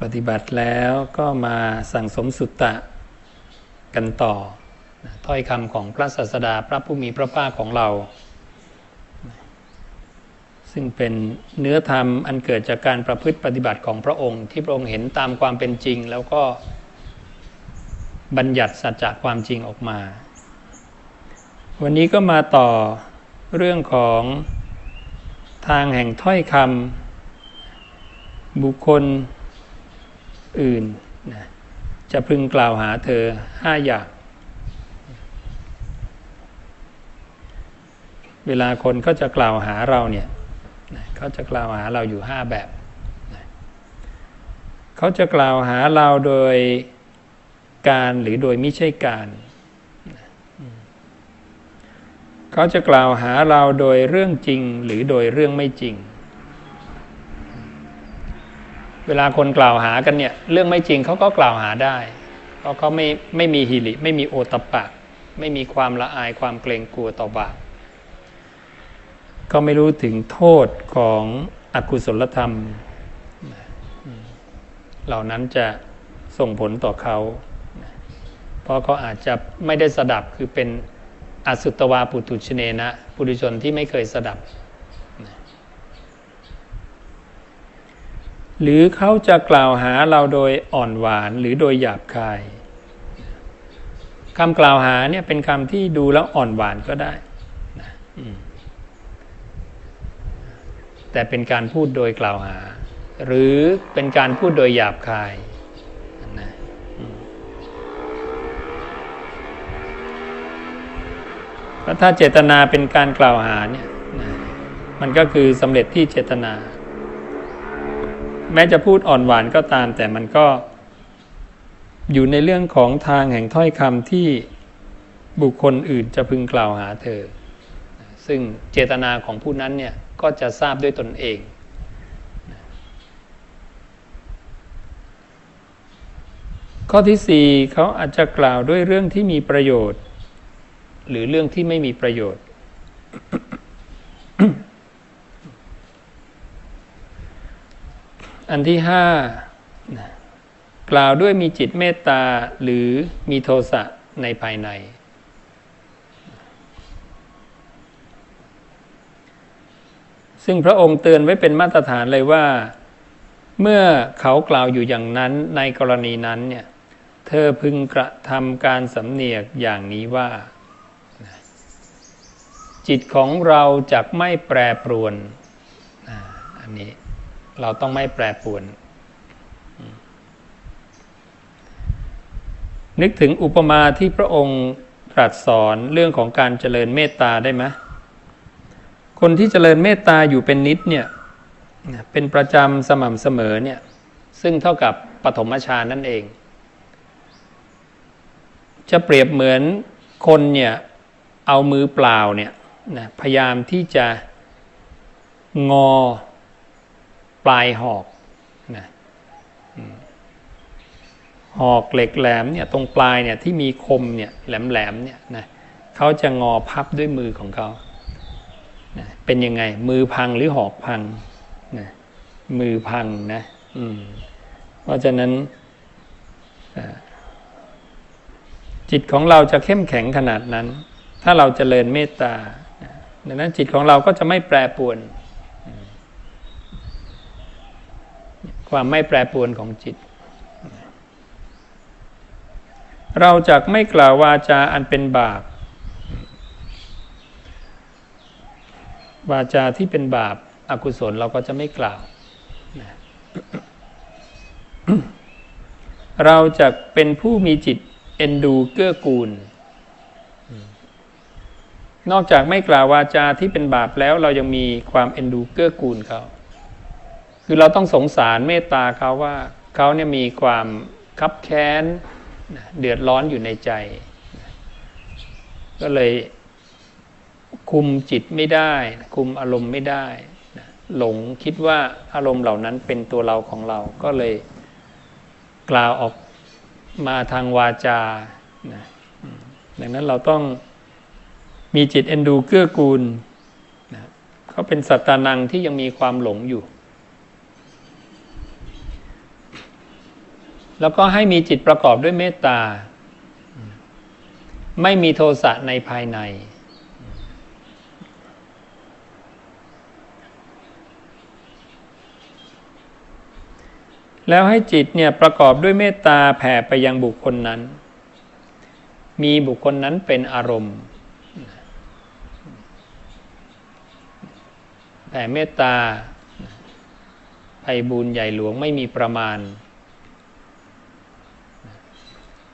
ปฏิบัติแล้วก็มาสั่งสมสุตตะกันต่อ ถ้อยคำของพระศาสดาพระผู้มีพระภาคของเรา ซึ่งเป็นเนื้อธรรมอันเกิดจากการประพฤติปฏิบัติของพระองค์ ที่พระองค์เห็นตามความเป็นจริง แล้วก็บัญญัติสัจจะความจริงออกมา วันนี้ก็มาต่อเรื่องของทางแห่งถ้อยคำบุคคล อื่นนะจะพึงกล่าวหาเธอห้าอย่าง เวลาคนก็จะกล่าวหาเราเนี่ยเขาจะกล่าวหาเราอยู่ห้าแบบเขาจะกล่าวหาเราโดยการหรือโดยไม่ใช่การเขาจะกล่าวหาเราโดยเรื่องจริงหรือโดยเรื่องไม่จริง เวลาคนกล่าวหากันเนี่ยเรื่องไม่จริงเขาก็กล่าวหาได้ เพราะเขาไม่ไม่มีฮิริไม่มีโอตปะ ไม่มีความละอายความเกรงกลัวต่อบาปก็ไม่รู้ถึงโทษของอกุศลธรรม เหล่านั้นจะส่งผลต่อเขา เพราะเขาอาจจะไม่ได้สดับคือเป็นอสุตวาปุตุชเนนะ ปุถุชนที่ไม่เคยสดับ หรือเขาจะกล่าวหาเราโดยอ่อนหวานหรือโดยหยาบคายคำกล่าวหาเนี่ยเป็นคำที่ดูแล้วอ่อนหวานก็ได้นะแต่เป็นการพูดโดยกล่าวหา หรือเป็นการพูดโดยหยาบคายนะถ้าเจตนาเป็นการกล่าวหาเนี่ยมันก็คือสำเร็จที่เจตนา แม้จะพูดอ่อนหวานก็ตาม แต่มันก็อยู่ในเรื่องของทางแห่งถ้อยคำที่บุคคลอื่นจะพึงกล่าวหาเธอ ซึ่งเจตนาของผู้นั้นเนี่ยก็จะทราบด้วยตนเอง ข้อที่สี่เขาอาจจะกล่าวด้วยเรื่องที่มีประโยชน์ หรือเรื่องที่ไม่มีประโยชน์ อันที่ห้ากล่าวด้วยมีจิตเมตตาหรือมีโทสะในภายใน ซึ่งพระองค์เตือนไว้เป็นมาตรฐานเลยว่า เมื่อเขากล่าวอยู่อย่างนั้นในกรณีนั้นเนี่ย เธอพึงกระทำการสำเนียกอย่างนี้ว่า จิตของเราจะไม่แปรปรวนอันนี้ เราต้องไม่แปรปรวน นึกถึงอุปมาที่พระองค์ตรัสสอนเรื่องของการเจริญเมตตาได้ไหมคนที่เจริญเมตตาอยู่เป็นนิดเนี่ยเป็นประจำสม่ำเสมอเนี่ยซึ่งเท่ากับปฐมฌานนั่นเอง จะเปรียบเหมือนคนเนี่ยเอามือเปล่าเนี่ยนะพยายามที่จะงอ ปลายหอกนะหอกเหล็กแหลมเนี่ยตรงปลายเนี่ยที่มีคมเนี่ยแหลมๆเนี่ยนะเขาจะงอพับด้วยมือของเขานะเป็นยังไง มือพังหรือหอกพังนะมือพังนะอืมเพราะฉะนั้นจิตของเราจะเข้มแข็งขนาดนั้น ถ้าเราจเจริญเมตตาดังนั้นจิตของเราก็จะไม่แปรปรวน ความไม่แปรปรวนของจิต เราจะไม่กล่าววาจาอันเป็นบาป วาจาที่เป็นบาปอากุศลเราก็จะไม่กล่าว เราจะเป็นผู้มีจิตเอ็นดูเกื้อกูล นอกจากไม่กล่าววาจาที่เป็นบาปแล้วเรายังมีความเอ็นดูเกื้อกูลเขา คือเราต้องสงสารเมตตาเขาว่าเขาเนี่ยมีความคับแค้นเดือดร้อนอยู่ในใจ ก็เลยคุมจิตไม่ได้ คุมอารมณ์ไม่ได้หลงคิดว่าอารมณ์เหล่านั้นเป็นตัวเราของเราก็เลยกล่าวออกมาทางวาจาดังนั้นเราต้องมีจิตเอ็นดูเกื้อกูลเขาเป็นสัตตานังที่ยังมีความหลงอยู่ แล้วก็ให้มีจิตประกอบด้วยเมตตา ไม่มีโทสะในภายใน แล้วให้จิตเนี่ยประกอบด้วยเมตตาแผ่ไปยังบุคคลนั้น มีบุคคลนั้นเป็นอารมณ์ แผ่เมตตาไพบูญใหญ่หลวงไม่มีประมาณ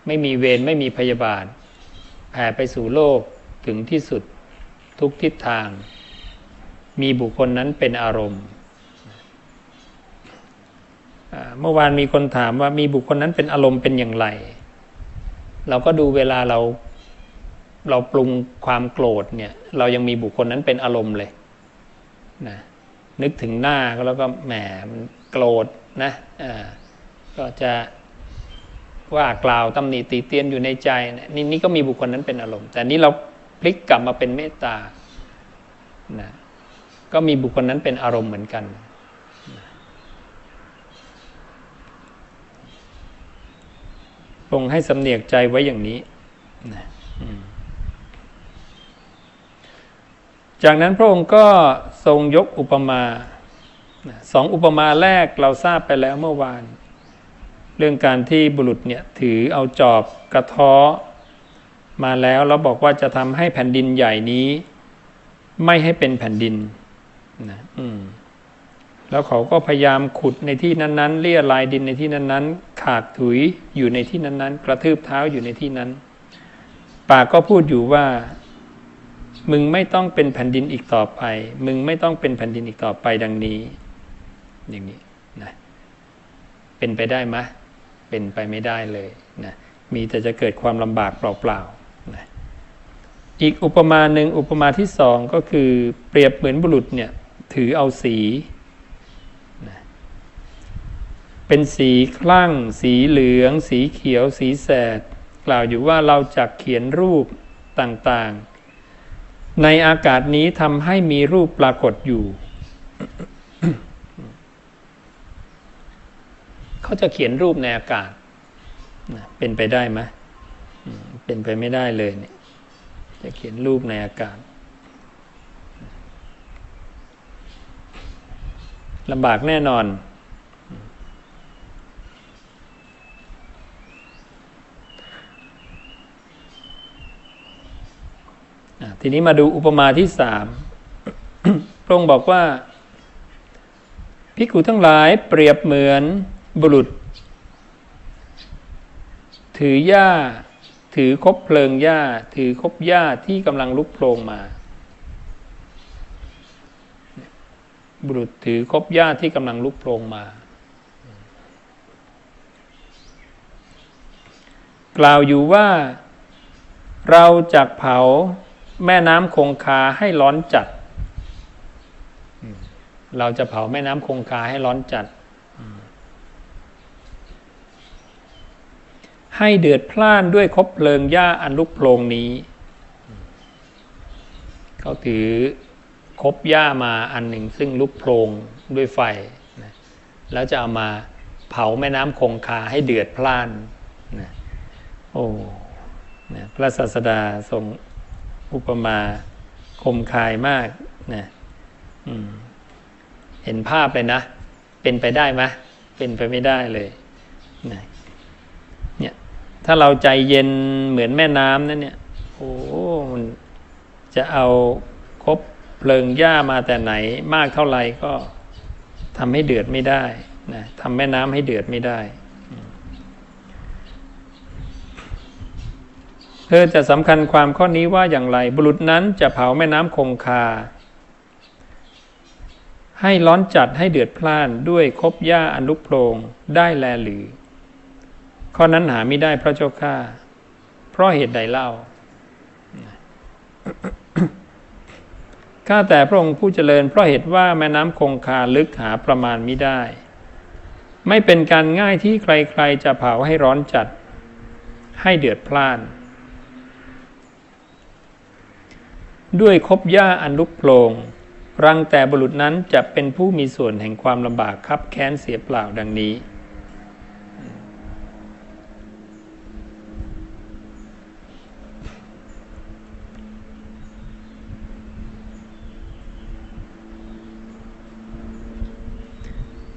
ไม่มีเวรไม่มีพยาบาท แผ่ไปสู่โลกถึงที่สุดทุกทิศทาง มีบุคคลนั้นเป็นอารมณ์เมื่อวานมีคนถามว่ามีบุคคลนั้นเป็นอารมณ์เป็นอย่างไร เราก็ดูเวลาเราเราปรุงความโกรธเนี่ย เรายังมีบุคคลนั้นเป็นอารมณ์เลยนะนึกถึงหน้าก็แล้วก็แหมมันโกรธนะอ่าก็จะ ว่ากล่าวตำหนิตีเตียนอยู่ในใจนี่นี่ก็มีบุคคลนั้นเป็นอารมณ์ แต่นี้เราพลิกกลับมาเป็นเมตตานะก็มีบุคคลนั้นเป็นอารมณ์เหมือนกันทรงให้สำเนียกใจไว้อย่างนี้นะจากนั้นพระองค์ก็ทรงยกอุปมาสองอุปมาแรกเราทราบไปแล้วเมื่อวาน เรื่องการที่บุรุษเนี่ยถือเอาจอบกระท้อมาแล้วแล้วบอกว่าจะทำให้แผ่นดินใหญ่นี้ ไม่ให้เป็นแผ่นดินนะอืมแล้วเขาก็พยายามขุดในที่นั้นๆเลี่ยลายดินในที่นั้นๆ ขากถุยอยู่ในที่นั้นๆ กระทืบเท้าอยู่ในที่นั้น ปากก็พูดอยู่ว่า มึงไม่ต้องเป็นแผ่นดินอีกต่อไป มึงไม่ต้องเป็นแผ่นดินอีกต่อไปดังนี้ อย่างนี้นะเป็นไปได้ไหม เป็นไปไม่ได้เลยนะมีแต่จะเกิดความลำบากเปล่าๆนะอีกอุปมาหนึ่งอุปมาที่สองก็คือเปรียบเหมือนบุรุษเนี่ยถือเอาสีเป็นสีคลั่ง สีเหลือง สีเขียว สีแสด กล่าวอยู่ว่าเราจะเขียนรูปต่างๆ ในอากาศนี้ทำให้มีรูปปรากฏอยู่ เขาจะเขียนรูปในอากาศเป็นไปได้ไหมเป็นไปไม่ได้เลยเนี่ย จะเขียนรูปในอากาศลำบากแน่นอน ทีนี้มาดูอุปมาที่สาม พระองค์บอกว่า พิกุทั้งหลายเปรียบเหมือน บุรุษ ถือหญ้า ถือคบเพลิงหญ้า ถือคบหญ้าที่กำลังลุกโผลงมา บุรุษถือคบหญ้าที่กำลังลุกโผลงมา กล่าวอยู่ว่าเราจะเผาแม่น้ำคงคาให้ร้อนจัด เราจะเผาแม่น้ำคงคาให้ร้อนจัด ให้เดือดพล่านด้วยคบเพลิงหญ้าอันลุกโพลงนี้ เขาถือคบหญ้ามาอันหนึ่งซึ่งลุกโพลงด้วยไฟนะแล้วจะเอามาเผาแม่น้ำคงคาให้เดือดพล่านนะโอ้นะพระศาสดาทรงอุปมาคมคายมากนะเห็นภาพเลยนะ เป็นไปได้ไหมเป็นไปไม่ได้เลยนะเนี่ย ถ้าเราใจเย็นเหมือนแม่น้ำนั่นเนี่ย โอ้มันจะเอาคบเพลิงหญ้ามาแต่ไหนมากเท่าไหร่ก็ทำให้เดือดไม่ได้นะทำแม่น้ำให้เดือดไม่ได้เธอจะสำคัญความข้อนี้ว่าอย่างไร บุรุษนั้นจะเผาแม่น้ำคงคา ให้ร้อนจัดให้เดือดพล่านด้วยคบหญ้าอันลุกโพลงได้แลหรือ ข้อนั้นหาไม่ได้พระเจ้าข้าเพราะเหตุใดเล่าข้าแต่พระองค์ผู้เจริญเพราะเหตุว่าแม่น้ำคงคาลึกหาประมาณมิได้ ไม่เป็นการง่ายที่ใครๆจะเผาให้ร้อนจัด ให้เดือดพล่าน ด้วยคบหญ้าอันลุกโพลงรังแต่บุรุษนั้นจะเป็นผู้มีส่วนแห่งความลำบากคับแค้นเสียเปล่าดังนี้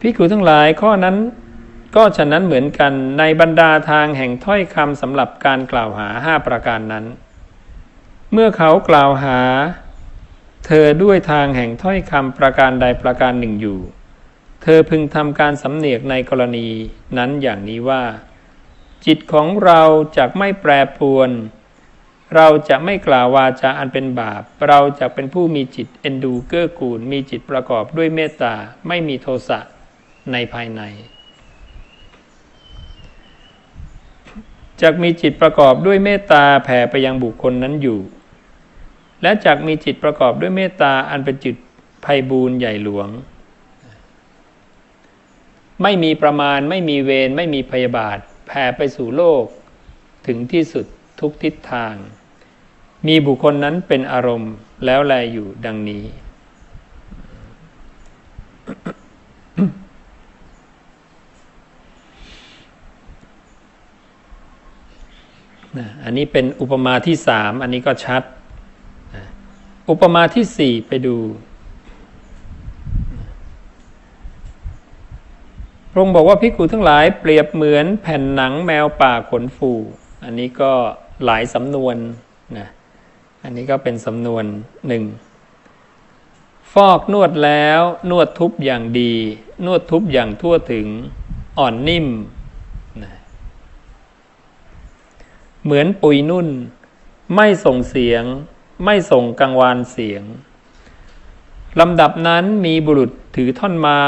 พิกูทั้งหลายข้อนั้นก็ฉะนั้นเหมือนกันในบรรดาทางแห่งถ้อยคำสำหรับการกล่าวหาห้าประการนั้น เมื่อเขากล่าวหา เธอด้วยทางแห่งถ้อยคำประการใดประการหนึ่งอยู่ เธอพึงทำการสำเนียกในกรณีนั้นอย่างนี้ว่า จิตของเราจะไม่แปรปรวน เราจะไม่กล่าววาจาอันเป็นบาป เราจะเป็นผู้มีจิตเอ็นดูเกื้อกูล มีจิตประกอบด้วยเมตตาไม่มีโทสะ ในภายในจากมีจิตประกอบด้วยเมตตาแผ่ไปยังบุคคลนั้นอยู่ และจากมีจิตประกอบด้วยเมตตาอันเป็นจิตภัยบูนใหญ่หลวง ไม่มีประมาณไม่มีเวรไม่มีพยาบาท แผ่ไปสู่โลก ถึงที่สุดทุกทิศทาง มีบุคคลนั้นเป็นอารมณ์แล้วแลอยู่ดังนี้ นะอันนี้เป็นอุปมาที่สามอันนี้ก็ชัดนะอุปมาที่สี่ไปดูพระองค์บอกว่าพิกุทั้งหลายเปรียบเหมือนแผ่นหนังแมวป่าขนฟู อันนี้ก็หลายสำนวนนะอันนี้ก็เป็นสำนวนหนึ่งฟอกนวดแล้วนวดทุบอย่างดี นวดทุบอย่างทั่วถึงอ่อนนิ่ม เหมือนปุยนุ่น ไม่ส่งเสียง ไม่ส่งกังวานเสียงลำดับนั้นมีบุรุษถือท่อนไม้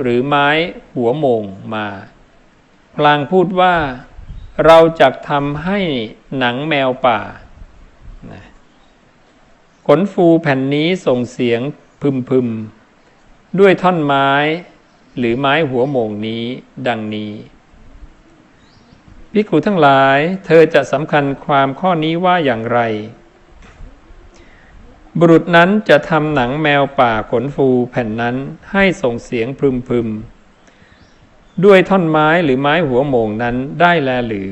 หรือไม้หัวโมงมาพลางพูดว่าเราจะทำให้หนังแมวป่า ขนฟูแผ่นนี้ส่งเสียงพึมพึมด้วยท่อนไม้ หรือไม้หัวโมงนี้ดังนี้ พิกุทั้งหลาย เธอจะสำคัญความข้อนี้ว่าอย่างไร บุรุษนั้นจะทำหนังแมวป่าขนฟูแผ่นนั้นให้ส่งเสียงพึมพึมด้วยท่อนไม้หรือไม้หัวโมงนั้นได้แลหรือ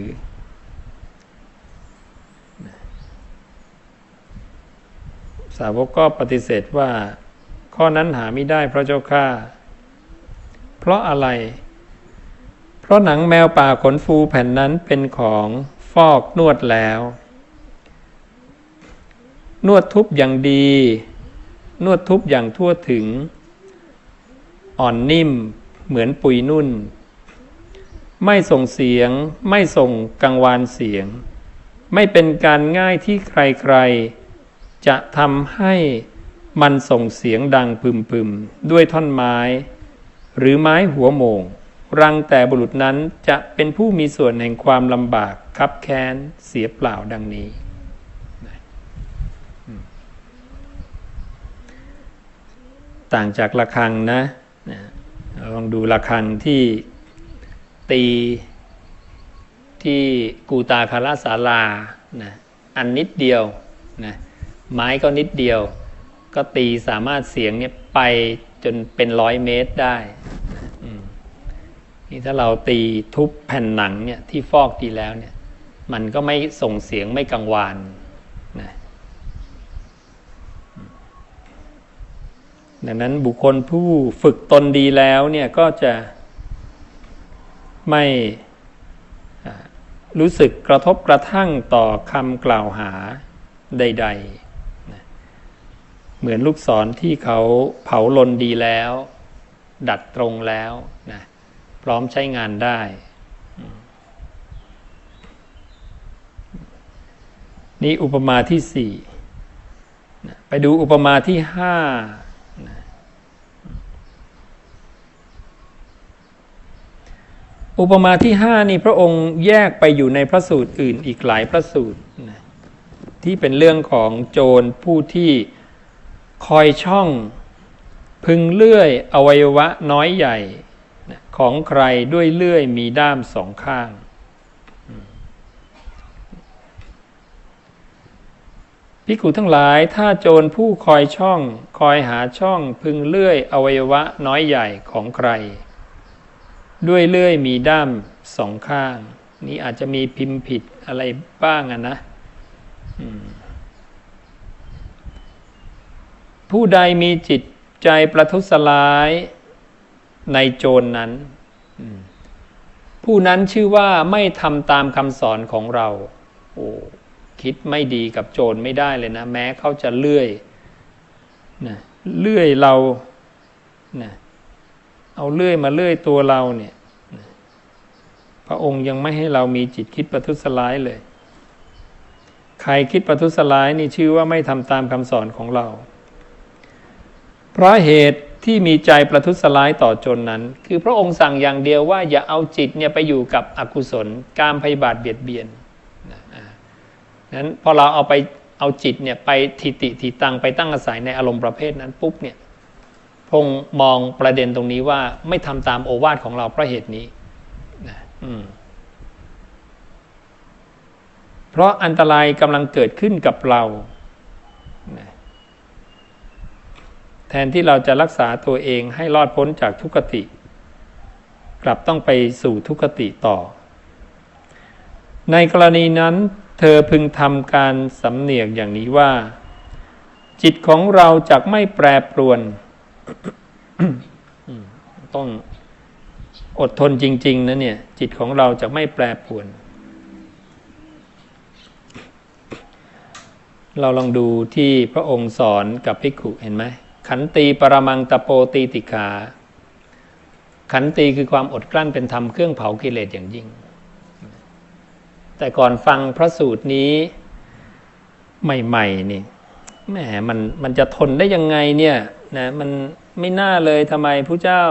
สาวกก็ปฏิเสธว่า ข้อนั้นหาไม่ได้พระเจ้าข้าเพราะอะไร ราะหนังแมวป่าขนฟูแผ่นนั้นเป็นของฟอกนวดแล้ว นวดทุบอย่างดี นวดทุบอย่างทั่วถึง อ่อนนิ่มเหมือนปุยนุ่น ไม่ส่งเสียง ไม่ส่งกังวานเสียง ไม่เป็นการง่ายที่ใครๆ จะทำให้มันส่งเสียงดังพึมๆ ด้วยท่อนไม้ หรือไม้หัวโมง รังแต่บุรุษนั้นจะเป็นผู้มีส่วนแห่งความลำบากคับแค้นเสียเปล่าดังนี้ ต่างจากระฆังนะลองดูระฆังที่ตีที่กูตาคาราสาลานะอันนิดเดียวนะไม้ก็นิดเดียว ก็ตีสามารถเสียงเนี่ยไปจนเป็นร้อยเมตรได้ นี่ถ้าเราตีทุบแผ่นหนังเนี่ยที่ฟอกดีแล้วเนี่ย มันก็ไม่ส่งเสียงไม่กังวานนะดังนั้นบุคคลผู้ฝึกตนดีแล้วเนี่ยก็จะไม่รู้สึกกระทบกระทั่งต่อคำกล่าวหาใดๆนะเหมือนลูกศรที่เขาเผาลนดีแล้ว ดัดตรงแล้วนะ พร้อมใช้งานได้ นี่อุปมาที่สี่ไปดูอุปมาที่ห้าอุปมาที่ห้านี่พระองค์แยกไปอยู่ในพระสูตรอื่นอีกหลายพระสูตรที่เป็นเรื่องของโจรผู้ที่คอยช่อง พึงเลื่อยอวัยวะน้อยใหญ่ ของใครด้วยเลื่อยมีด้ามสองข้าง พิกุทั้งหลายถ้าโจรผู้คอยช่อง คอยหาช่องพึงเลื่อยอวัยวะน้อยใหญ่ของใคร ด้วยเลื่อยมีด้ามสองข้าง นี้อาจจะมีพิมพ์ผิดอะไรบ้างอะนะผู้ใดมีจิตใจประทุษร้าย ในโจรนนั้น ผู้นั้นชื่อว่าไม่ทำตามคำสอนของเรา โอ้คิดไม่ดีกับโจรไม่ได้เลยนะ แม้เขาจะเลื่อยนะเลื่อยเรานะเอาเลื่อยมาเลื่อยตัวเราเนี่ยพระองค์ยังไม่ให้เรามีจิตคิดประทุษร้ายเลย ใครคิดประทุษร้ายนี่ชื่อว่าไม่ทำตามคำสอนของเรา เพราะเหตุ ที่มีใจประทุษร้ายต่อจนนั้น คือพระองค์สั่งอย่างเดียวว่าอย่าเอาจิตเนี่ยไปอยู่กับอกุศล การพยาบาทเบียดเบียนนั้นพอเราเอาไปเอาจิตเนี่ยไปทิติทิตังไปตั้งอาศัยในอารมณ์ประเภทนั้นปุ๊บเนี่ยพงค์มองประเด็นตรงนี้ว่าไม่ทำตามโอวาทของเราเพราะเหตุนี้นะอืมเพราะอันตรายกำลังเกิดขึ้นกับเรานะ แทนที่เราจะรักษาตัวเองให้รอดพ้นจากทุกขติ กลับต้องไปสู่ทุกขติต่อ ในกรณีนั้น เธอพึงทำการสำเนียกอย่างนี้ว่า จิตของเราจะไม่แปรปรวน ต้องอดทนจริง ๆ นะเนี่ย จิตของเราจะไม่แปรปรวน เราลองดูที่พระองค์สอนกับภิกขุเห็นไหม ขันตีปรมังตะโปตีติขา ขันตีคือความอดกลั้นเป็นธรรมเครื่องเผากิเลสอย่างยิ่ง แต่ก่อนฟังพระสูตรนี้ใหม่ๆนี่แหมมันมันจะทนได้ยังไงเนี่ยนะมันไม่น่าเลยทำไมผู้เจ้า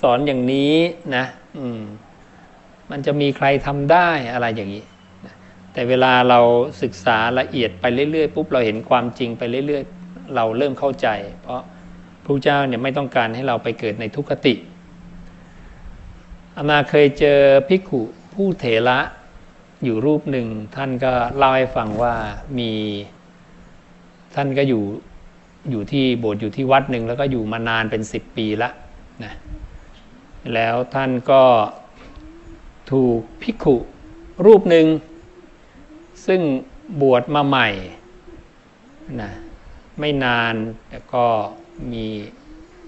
สอนอย่างนี้นะอืมมันจะมีใครทำได้อะไรอย่างนี้แต่เวลาเราศึกษาละเอียดไปเรื่อยๆปุ๊บเราเห็นความจริงไปเรื่อยๆ เราเริ่มเข้าใจ เพราะ พระเจ้าเนี่ยไม่ต้องการให้เราไปเกิดในทุกขติอามาเคยเจอภิกขุผู้เถระอยู่รูปหนึ่งท่านก็เล่าให้ฟังว่ามีท่านก็อยู่อยู่ที่โบสถ์อยู่ที่วัดหนึ่งแล้วก็อยู่มานานเป็นสิบปีละนะแล้วท่านก็ถูกภิกขุรูปหนึ่งซึ่งบวชมาใหม่นะไม่นานแต่ก็ มี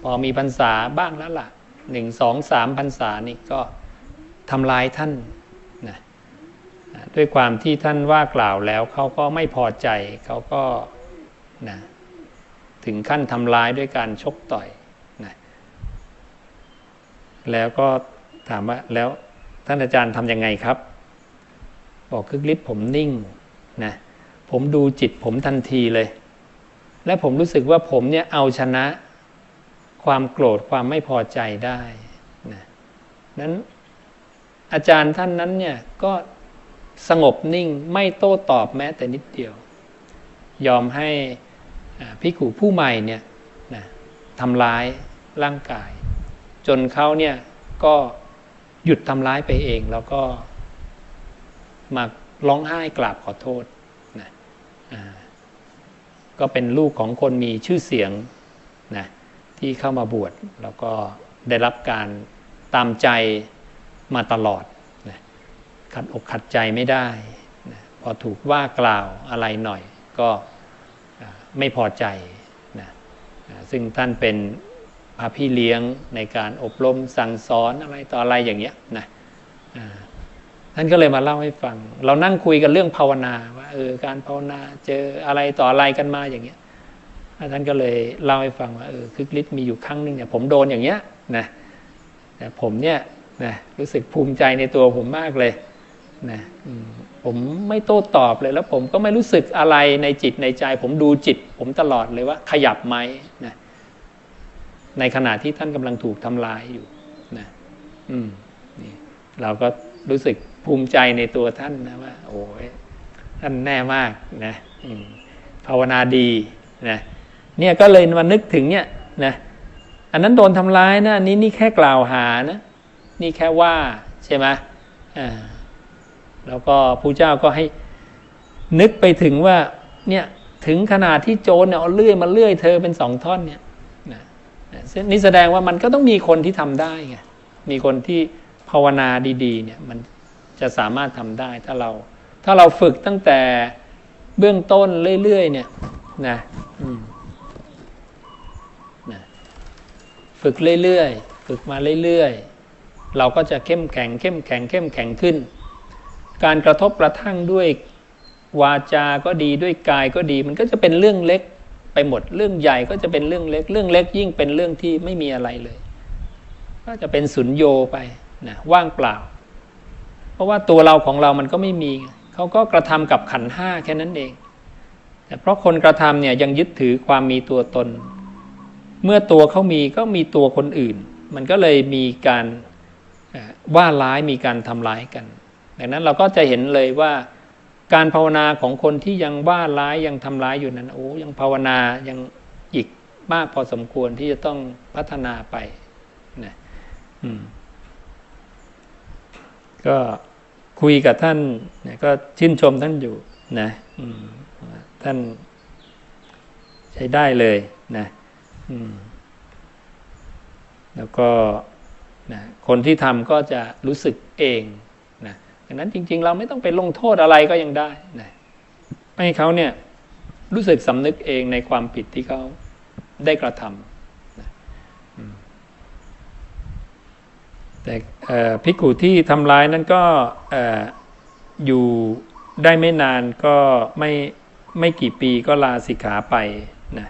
พอมีพรรษาบ้างแล้วล่ะหนึ่งสองสามพรรษานี่ก็ทำลายท่านนะด้วยความที่ท่านว่ากล่าวแล้วเขาก็ไม่พอใจเขาก็นะถึงขั้นทำลายด้วยการชกต่อยนะแล้วก็ถามว่าแล้วท่านอาจารย์ทำยังไงครับ บอกคึกฤทธิ์ผมนิ่งนะผมดูจิตผมทันทีเลย และผมรู้สึกว่าผมเนี่ยเอาชนะความโกรธความไม่พอใจได้นะนั้นอาจารย์ท่านนั้นเนี่ยก็สงบนิ่งไม่โต้ตอบแม้แต่นิดเดียว ยอมให้พิกูผู้ใหม่เนี่ยนะทำร้ายร่างกาย จนเขาเนี่ยก็หยุดทำร้ายไปเอง แล้วก็มาร้องไห้กราบขอโทษนะ ก็เป็นลูกของคนมีชื่อเสียงนะที่เข้ามาบวชแล้วก็ได้รับการตามใจมาตลอดนะขัดอกขัดใจไม่ได้นะพอถูกว่ากล่าวอะไรหน่อยก็ไม่พอใจนะซึ่งท่านเป็นพระพี่เลี้ยงในการอบรมสั่งสอนอะไรต่ออะไรอย่างเงี้ยนะ ท่านก็เลยมาเล่าให้ฟัง เรานั่งคุยกันเรื่องภาวนาว่าเออการภาวนาเจออะไรต่ออะไรกันมาอย่างเงี้ยท่านก็เลยเล่าให้ฟังว่าเออคึกฤทธิ์มีอยู่ครั้งหนึ่งเนี่ยผมโดนอย่างเงี้ยนะแต่ผมเนี่ยนะรู้สึกภูมิใจในตัวผมมากเลยนะผมไม่โต้ตอบเลยแล้วผมก็ไม่รู้สึกอะไรในจิตในใจ ผมดูจิต ผมตลอดเลยว่าขยับไหมนะในขณะที่ท่านกำลังถูกทำลายอยู่นะอืมนี่เราก็รู้สึก ภูมิใจในตัวท่านนะว่า โอ้ยท่านแน่มากนะภาวนาดีนะเนี่ยก็เลยมานึกถึงเนี่ยนะอันนั้นโดนทำร้ายนะอันี่นี่แค่กล่าวหานะ นี่แค่ว่าใช่ไหมอ่าแล้วก็พระเจ้าก็ให้นึกไปถึงว่าเนี่ยถึงขนาดที่โจรเนี่ยเอาเลื่อยมาเลื่อยเธอเป็นสองท่อนเนี่ยนะนี่แสดงว่ามันก็ต้องมีคนที่ทำได้ไงมีคนที่ภาวนาดี ๆ เนี่ยมัน จะสามารถทำได้ถ้าเรา ถ้าเราฝึกตั้งแต่เบื้องต้นเรื่อยๆเนี่ยนะนะฝึกเรื่อยๆฝึกมาเรื่อยๆ เราก็จะเข้มแข็ง เข้มแข็ง เข้มแข็งขึ้น การกระทบกระทั่งด้วยวาจาก็ดีด้วยกายก็ดี มันก็จะเป็นเรื่องเล็กไปหมดเรื่องใหญ่ก็จะเป็นเรื่องเล็ก เรื่องเล็กยิ่งเป็นเรื่องที่ไม่มีอะไรเลย ก็จะเป็นสุญโยไปนะว่างเปล่า เพราะว่าตัวเราของเรามันก็ไม่มี เขาก็กระทำกับขันห้าแค่นั้นเอง แต่เพราะคนกระทำเนี่ยยังยึดถือความมีตัวตน เมื่อตัวเขามีก็มีตัวคนอื่น มันก็เลยมีการว่าร้ายมีการทำร้ายกัน ดังนั้นเราก็จะเห็นเลยว่าการภาวนาของคนที่ยังว่าร้ายยังทำร้ายอยู่นั้นโอ้ยังภาวนายังอีกมากพอสมควรที่จะต้องพัฒนาไปนะ ก็คุยกับท่านก็ชื่นชมท่านอยู่นะท่านใช้ได้เลยนะแล้วก็นะคนที่ทำก็จะรู้สึกเองนะดังนั้นจริง ๆ เราไม่ต้องไปลงโทษอะไรก็ยังได้นะให้เขาเนี่ยรู้สึกสำนึกเองในความผิดที่เขาได้กระทำนะ แต่พิกุที่ทำร้ายนั้นก็อยู่ได้ไม่นานก็ไม่ไม่กี่ปีก็ลาสิกขาไปนะ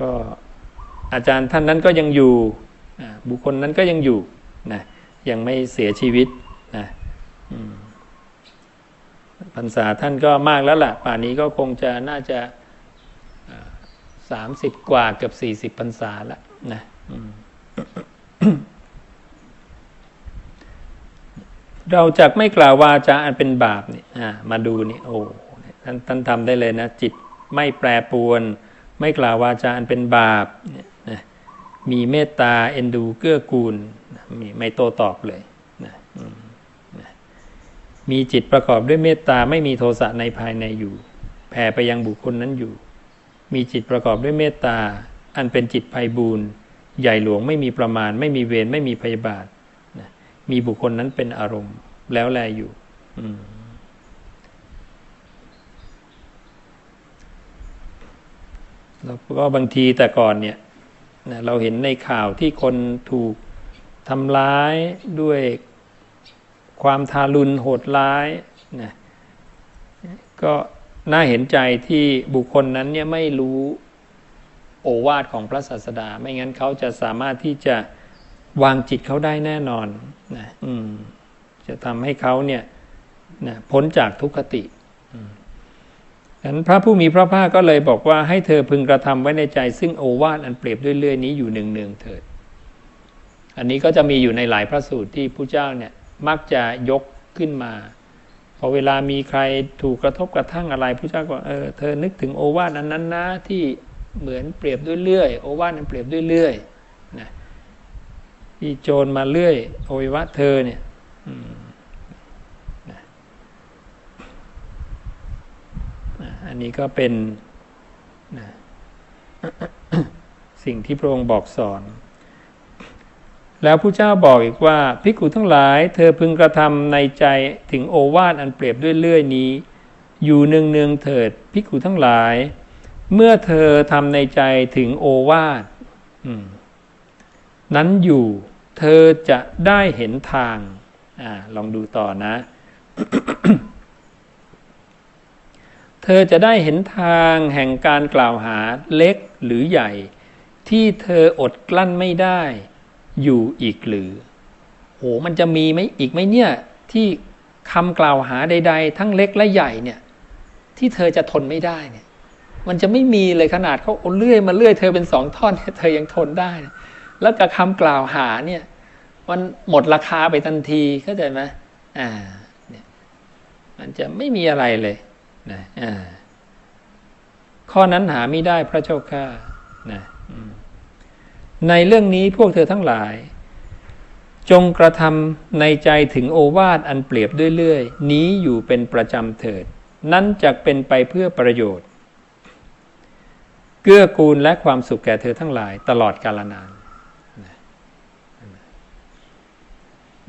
ก็อาจารย์ท่านนั้นก็ยังอยู่ บุคคลนั้นก็ยังอยู่นะยังไม่เสียชีวิตนะพรรษาท่านก็มากแล้วล่ะ ป่านนี้ก็คงจะน่าจะ สามสิบกว่าเกือบสี่สิบพรรษาแล้วนะเราจะไม่กล่าววาจาอันเป็นบาปนี่มาดูนี่โอ้ท่านท่านทำได้เลยนะ จิตไม่แปรปวน ไม่กล่าววาจาอันเป็นบาปนี่ยมีเมตตาเอ็นดูเกื้อกูลมีไม่โตตอบเลยนะมีจิตประกอบด้วยเมตตาไม่มีโทสะในภายในอยู่ แผ่ไปยังบุคคลนั้นอยู่ มีจิตประกอบด้วยเมตตา อันเป็นจิตภัยบูรณ์ใหญ่หลวงไม่มีประมาณ ไม่มีเวรไม่มีพยาบาทนะมีบุคคลนั้นเป็นอารมณ์ แล้วแลอยู่แล้วก็บางทีแต่ก่อนเนี่ยนะเราเห็นในข่าวที่คนถูกทำร้ายด้วยความทารุณโหดร้ายนะก็ น่าเห็นใจที่บุคคลนั้นเนี่ยไม่รู้โอวาทของพระศาสดา ไม่งั้นเขาจะสามารถที่จะวางจิตเขาได้แน่นอนนะอืมจะทำให้เขาเนี่ยนะพ้นจากทุกขติฉะนั้นพระผู้มีพระภาคก็เลยบอกว่าให้เธอพึงกระทำไว้ในใจ ซึ่งโอวาทอันเปรียบด้วยเลื่อยนี้อยู่หนึ่งเนืองเถิด อันนี้ก็จะมีอยู่ในหลายพระสูตรที่พระเจ้าเนี่ยมักจะยกขึ้นมา พอเวลามีใครถูกกระทบกระทั่งอะไรพระเจ้าก็เออเธอนึกถึงโอวาทอันนั้นนะที่เหมือนเปรียบด้วยเลื่อยโอวาทนั้นเปรียบด้วยเลื่อยนะที่โจรมาเลื่อยอวัยวะเธอเนี่ยอันนี้ก็เป็นนะสิ่งที่พระองค์บอกสอน แล้วผู้เจ้าบอกอีกว่าพิกุทั้งหลายเธอพึงกระทำในใจถึงโอวาทอันเปรียบด้วยเลื่อยนี้ อยู่เนืองเนืองเถิดพิกุทั้งหลาย เมื่อเธอทำในใจถึงโอวาทนั้นอยู่เธอจะได้เห็นทางอลองดูต่อนะ เธอจะได้เห็นทางแห่งการกล่าวหาเล็กหรือใหญ่ ที่เธออดกลั้นไม่ได้ อยู่อีกหรือ โหมันจะมีไหมอีกไหมเนี่ย ที่คำกล่าวหาใด ๆ ทั้งเล็กและใหญ่เนี่ย ที่เธอจะทนไม่ได้เนี่ย มันจะไม่มีเลยขนาดเขาเลื่อยมาเลื่อยเธอเป็นสองท่อนเธอยังทนได้ แล้วกับคำกล่าวหาเนี่ย มันหมดราคาไปทันทีเข้าใจไหมอ่าเนี่ยมันจะไม่มีอะไรเลยนะอ่าข้อนั้นหาไม่ได้พระเจ้าข้านะ ในเรื่องนี้พวกเธอทั้งหลาย จงกระทำในใจถึงโอวาทอันเปรียบด้วยเลื่อยนี้อยู่เป็นประจำเถิด นั้นจะเป็นไปเพื่อประโยชน์ เกื้อกูลและความสุขแก่เธอทั้งหลาย ตลอดกาลนาน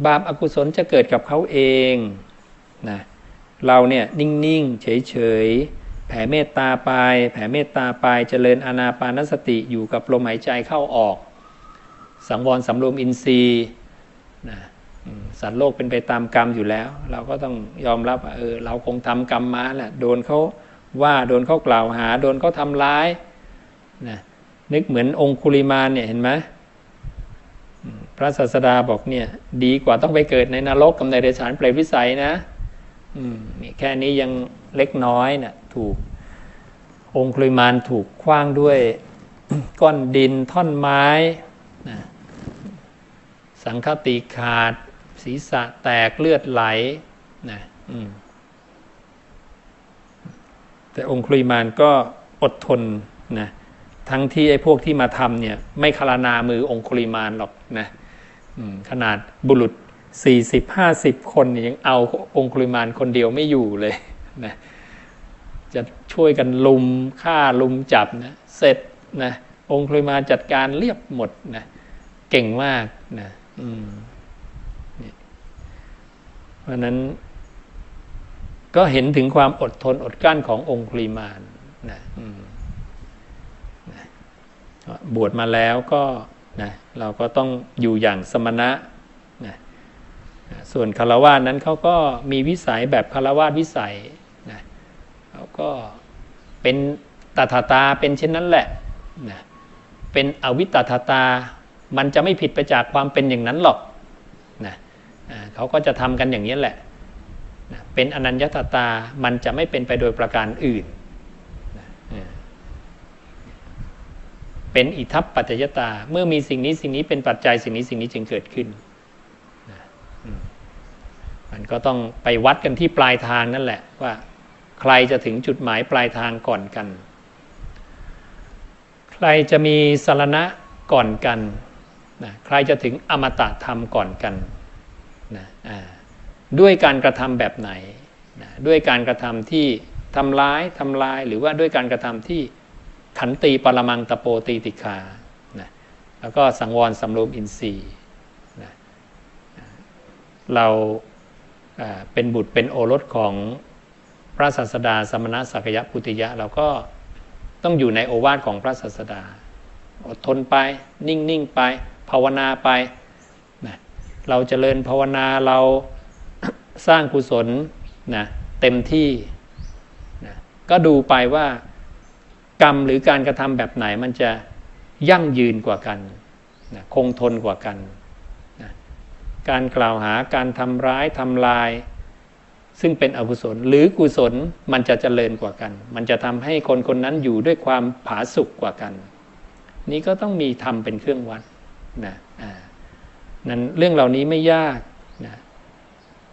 บาปอากุศลจะเกิดกับเขาเองนะเราเนี่ยนิ่ง ๆ เฉย ๆ แผ่เมตตาไป แผ่เมตตาไปเจริญอานาปานสติอยู่กับลมหายใจเข้าออก สังวรสำรวมอินทรีย์นะสัตว์โลกเป็นไปตามกรรมอยู่แล้ว เราก็ต้องยอมรับเออเราคงทำกรรมมาแหละโดนเขาว่าโดนเขากล่าวหา โดนเขาทำร้ายนะนึกเหมือนองคุลิมานเนี่ยเห็นไหมพระศาสดาบอกเนี่ยดีกว่าต้องไปเกิดในนรกกับในเดชานเปรตวิสัยนะ นี่แค่นี้ยังเล็กน้อยนะ่ะถูกองคุลิมานถูกคว้างด้วยก้อนดินท่อนไม้นะสังฆติขาด ศีรษะแตกเลือดไหลนะแต่องคุลิมานก็อดทนนะทั้งที่ไอ้พวกที่มาทำเนี่ย ไม่คารนามือองคุลิมานหรอกนะขนาดบุรุษ สี่สิบห้าสิบคนยังเอาองคุลิมานคนเดียวไม่อยู่เลยนะจะช่วยกันลุมฆ่าลุมจับนะเสร็จนะองคุลิมานจัดการเรียบหมดนะเก่งมากนะเพราะนั้น ก็เห็นถึงความอดทนอดกั้นขององคุลิมานนะบวชมาแล้วก็นะเราก็ต้องอยู่อย่างสมณะ ส่วนคารวะนั้นเขาก็มีวิสัยแบบคารวะวิสัยนะเขาก็เป็นตถาตาเป็นเช่นนั้นแหละนะเป็นอวิตตาตา มันจะไม่ผิดไปจากความเป็นอย่างนั้นหรอกนะเขาก็จะทำกันอย่างนี้แหละนะเป็นอนัญญตตา มันจะไม่เป็นไปโดยประการอื่นเป็นอิทัปปัจจยตา เมื่อมีสิ่งนี้สิ่งนี้เป็นปัจจัยสิ่งนี้สิ่งนี้จึงเกิดขึ้น มันก็ต้องไปวัดกันที่ปลายทางนั่นแหละว่า ใครจะถึงจุดหมายปลายทางก่อนกัน ใครจะมีสารณะก่อนกันนะใครจะถึงอมตะธรรมก่อนกันนะด้วยการกระทำแบบไหนนะด้วยการกระทำที่ทำร้ายทำลายหรือว่าด้วยการกระทำที่ขันตีปรมังตะโปตีติคานะแล้วก็สังวรสำรวมอินทรีย์นะเรา เป็นบุตรเป็นโอรสของพระศาสดาสมณะสักยะพุติยะเราก็ต้องอยู่ในโอวาทของพระศาสดา อดทนไปนิ่ง ๆ ไป ภาวนาไปนะเราจเจริญภาวนาเราสร้างกุศลนะเต็มที่นะก็ดูไปว่ากรรมหรือการกระทำแบบไหนมันจะยั่งยืนกว่ากันนะคงทนกว่ากัน การกล่าวหาการทำร้ายทำลาย ซึ่งเป็นอกุศลหรือกุศลมันจะเจริญกว่ากัน มันจะทำให้คนคนนั้นอยู่ด้วยความผาสุกกว่ากัน นี้ก็ต้องมีธรรมเป็นเครื่องวัดนะนั้นเรื่องเหล่านี้ไม่ยากนะ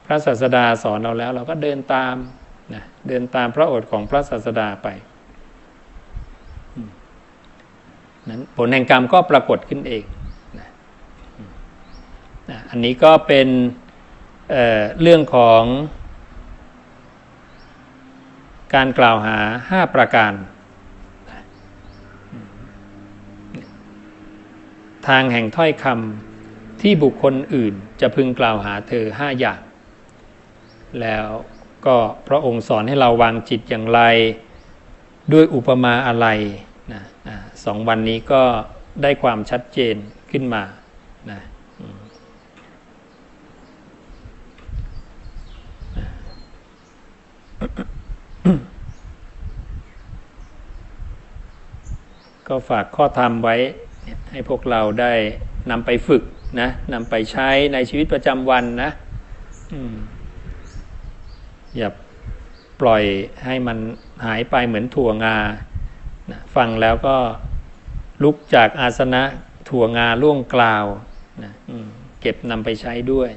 พระศาสดาสอนเราแล้ว เราก็เดินตามนะเดินตามพระโอษฐ์ของพระศาสดาไปนั้นผลแห่งกรรมก็ปรากฏขึ้นเอง อันนี้ก็เป็นเเรื่องของการกล่าวหาห้าประการ ทางแห่งถ้อยคำที่บุคคลอื่นจะพึงกล่าวหาเธอห้าอย่าง แล้วก็พระองค์สอนให้เราวางจิตอย่างไร ด้วยอุปมาอะไรนะสองวันนี้ก็ได้ความชัดเจนขึ้นมานะ ก็ฝากข้อธรรมไว้ ให้พวกเราได้นำไปฝึกนะนำไปใช้ในชีวิตประจำวันนะอย่าปล่อยให้มันหายไปเหมือนถั่วงานะฟังแล้วก็ลุกจากอาสนะถั่วงาล่วงกล่าวนะเก็บนำไปใช้ด้วย